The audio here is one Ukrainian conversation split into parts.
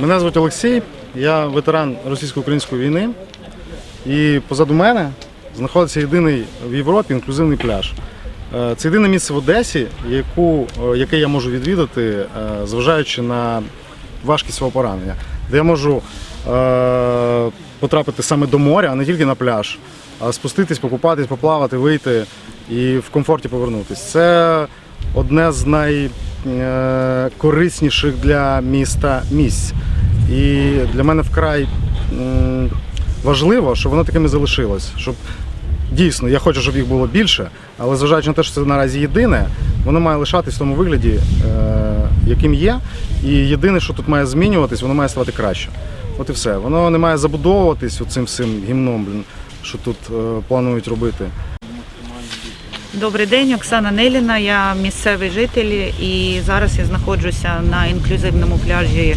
Мене звуть Олексій, я ветеран російсько-української війни. І позаду мене знаходиться єдиний в Європі інклюзивний пляж. Е, Це єдине місце в Одесі, яку, е, яке я можу відвідати, е, зважаючи на важкість свого поранення, де я можу потрапити саме до моря, а не тільки на пляж, а спуститись, покупатись, поплавати, вийти і в комфорті повернутися. Це одне з найкорисніших для міста місць. І для мене вкрай важливо, щоб воно такими залишилось. Щоб дійсно я хочу, щоб їх було більше, але зважаючи на те, що це наразі єдине, воно має лишатись в тому вигляді, е, яким є. І єдине, що тут має змінюватись, воно має ставати краще. От і все. Воно не має забудовуватись цим всім гімном, блін, що тут е, планують робити. Добрий день, Оксана Неліна. Я місцевий житель і зараз я знаходжуся на інклюзивному пляжі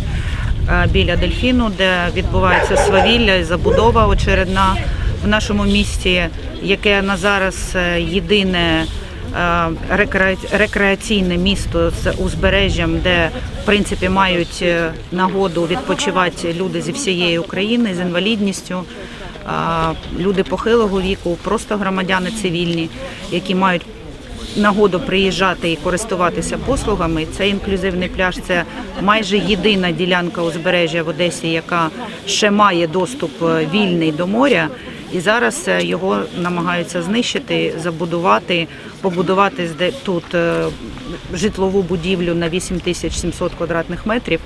е, біля дельфіну, де відбувається свавілля і забудова очередна в нашому місті, яке на зараз е, єдине е, рекреаційне місто з узбережжям, де в принципі мають нагоду відпочивати люди зі всієї України з інвалідністю люди похилого віку, просто громадяни цивільні, які мають нагоду приїжджати і користуватися послугами. Цей інклюзивний пляж це майже єдина ділянка узбережжя в Одесі, яка ще має доступ е, вільний до моря. І зараз е, його намагаються знищити, забудувати, побудувати тут е, житлову будівлю на 8700 квадратних метрів.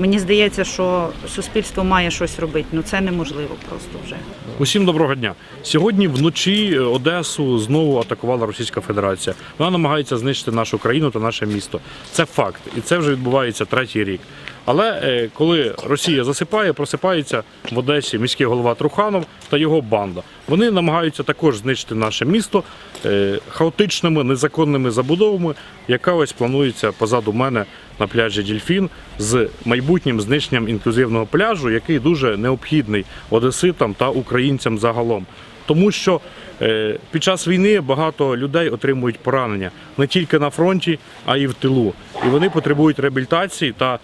Мені здається, що суспільство має щось робити. Ну це неможливо просто вже. Усім доброго дня. Сьогодні вночі Одесу знову атакувала Російська Федерація. Вона намагається знищити нашу країну та наше місто. Це факт, і це вже відбувається третій рік. Але е, коли Росія засипає, просипається в Одесі міський голова Труханов та його банда. Вони намагаються також знищити наше місто е, хаотичними незаконними забудовами, яка ось планується позаду мене на пляжі Дільфін з майбутнім знищенням інклюзивного пляжу, який дуже необхідний одеситам та українцям загалом. Тому що е, під час війни багато людей отримують поранення не тільки на фронті, а й в тилу. І вони потребують реабілітації та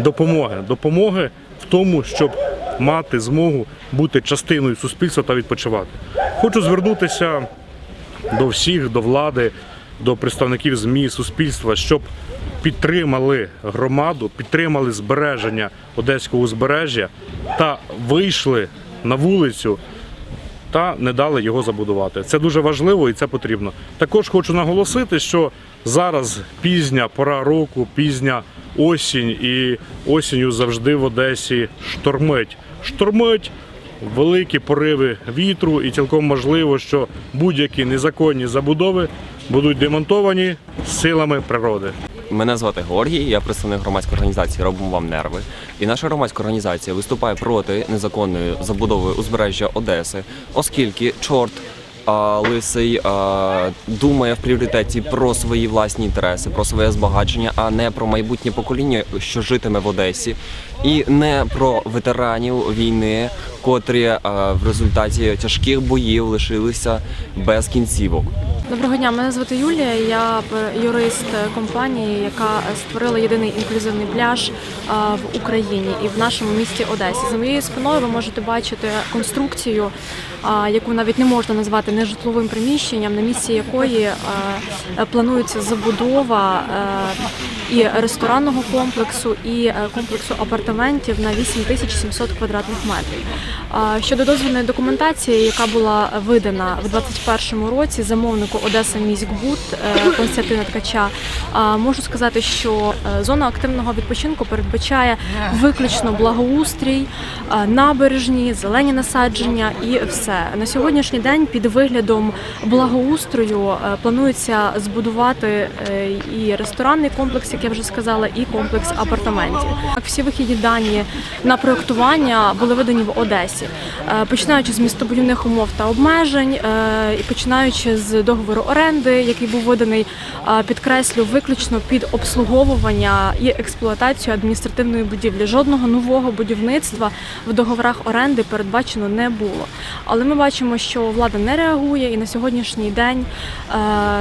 допомоги. Допомоги в тому, щоб мати змогу бути частиною суспільства та відпочивати. Хочу звернутися до всіх, до влади, до представників ЗМІ, суспільства, щоб підтримали громаду, підтримали збереження одеського узбережжя та вийшли на вулицю та не дали його забудувати. Це дуже важливо і це потрібно. Також хочу наголосити, що зараз пізня пора року, пізня осінь, і осінню завжди в Одесі штормить. Штормить великі пориви вітру, і цілком можливо, що будь-які незаконні забудови будуть демонтовані силами природи. Мене звати Георгій, я представник громадської організації Робимо вам нерви. І наша громадська організація виступає проти незаконної забудови узбережжя Одеси, оскільки чорт. А, лисий а, думає в пріоритеті про свої власні інтереси, про своє збагачення, а не про майбутнє покоління, що житиме в Одесі, і не про ветеранів війни, котрі а, в результаті тяжких боїв лишилися без кінцівок. Доброго дня, мене звати Юлія. Я юрист компанії, яка створила єдиний інклюзивний пляж в Україні і в нашому місті Одесі. За моєю спиною ви можете бачити конструкцію, яку навіть не можна назвати нежитловим приміщенням, на місці якої планується забудова і ресторанного комплексу, і е, комплексу апартаментів на 8700 квадратних метрів. Щодо дозвільної документації, яка була видана в 2021 році замовнику Одеса Міськбуд е, Константина Ткача, можу сказати, що е, зона активного відпочинку передбачає виключно благоустрій, набережні, зелені насадження і все. На сьогоднішній день під виглядом благоустрою планується збудувати і ресторанний комплекс, я вже сказала, і комплекс апартаментів. Всі вихідні дані на проектування були видані в Одесі, Е, починаючи з містобудівних умов та обмежень, е, і починаючи з договору оренди, який був виданий, е, підкреслю виключно під обслуговування і експлуатацію адміністративної будівлі. Жодного нового будівництва в договорах оренди передбачено не було. Але ми бачимо, що влада не реагує, і на сьогоднішній день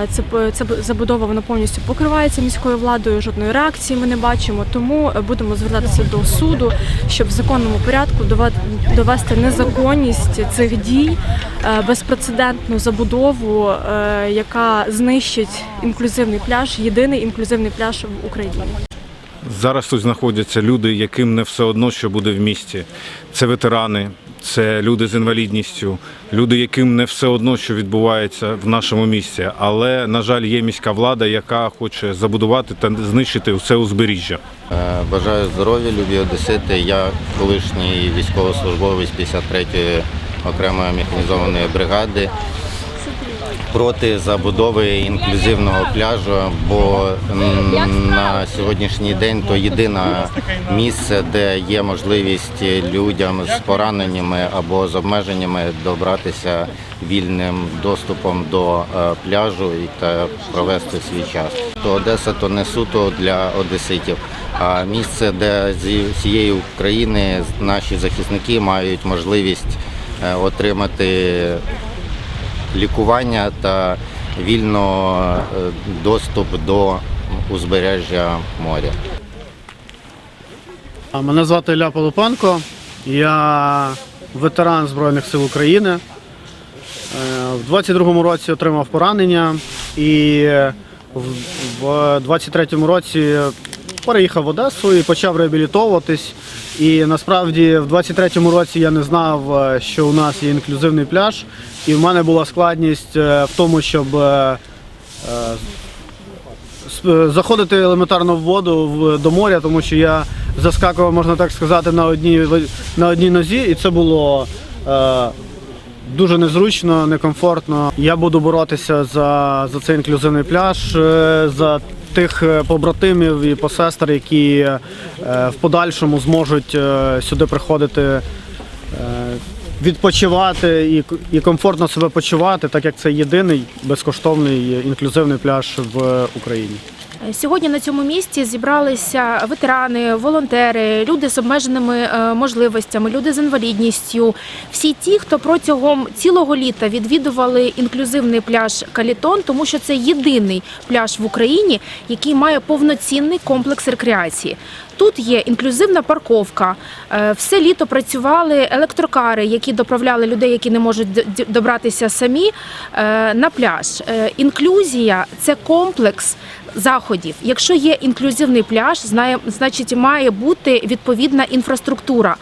це, це забудова вона повністю покривається міською владою. Жодної реакції ми не бачимо. Тому е, будемо звертатися до суду, щоб в законному порядку довести незаконність цих дій, е, безпрецедентну забудову, е, яка знищить інклюзивний пляж, єдиний інклюзивний пляж в Україні. Зараз тут знаходяться люди, яким не все одно, що буде в місті. Це ветерани, це люди з інвалідністю, люди, яким не все одно, що відбувається в нашому місті. Але, на жаль, є міська влада, яка хоче забудувати та знищити все узбережжя. Е, Бажаю здоров'я, любі одесити. Я колишній військовослужбовець 53-ї окремої механізованої бригади проти забудови інклюзивного пляжу, бо на сьогоднішній день то єдине місце, де є можливість людям з пораненнями або з обмеженнями добратися вільним доступом до е, пляжу та провести свій час. То Одеса то не суто для одеситів, а місце, де зі всієї України наші захисники мають можливість е, отримати лікування та вільно е, доступ до узбережжя моря. Мене звати Ілля Полупенко. Я ветеран Збройних сил України. Е, В 22-му році отримав поранення і в- в 23-му році переїхав в Одесу і почав реабілітовуватись. І насправді в 23-му році я не знав, е, що у нас є інклюзивний пляж, і в мене була складність е, в тому, щоб е, заходити елементарно в воду до моря, тому що я заскакував, можна так сказати, на одній на одній нозі, і це було дуже незручно, некомфортно. Я буду боротися за, за цей інклюзивний пляж, за тих е, побратимів і посестер, які е, в подальшому зможуть е, сюди приходити. Відпочивати і, комфортно себе почувати, так як це єдиний безкоштовний інклюзивний пляж в Україні. Сьогодні на цьому місці зібралися ветерани, волонтери, люди з обмеженими е, можливостями, люди з інвалідністю. Всі ті, хто протягом цілого літа відвідували інклюзивний пляж Калітон, тому що це єдиний пляж в Україні, який має повноцінний комплекс рекреації. Тут є інклюзивна парковка. е, Все літо працювали електрокари, які доправляли людей, які не можуть добратися самі е, на пляж. Інклюзія це комплекс заходів. Якщо є інклюзивний пляж, знає, значить має бути відповідна інфраструктура.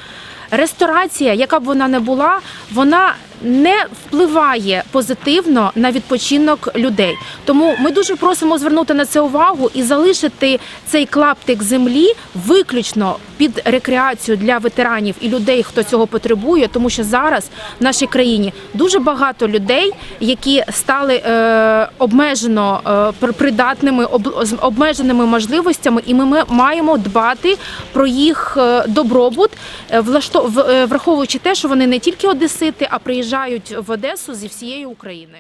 Ресторація, яка б вона не була, вона не впливає позитивно на відпочинок людей. Тому ми дуже просимо звернути на це увагу і залишити цей клаптик землі виключно під рекреацію для ветеранів і людей, хто цього потребує, тому що зараз в нашій країні дуже багато людей, які стали е, обмежено е, придатними, об, з обмеженими можливостями, і ми, ми маємо дбати про їх е, добробут, е, влашто, е, враховуючи те, що вони не тільки одесити, а приїжджають в Одесу зі всієї України.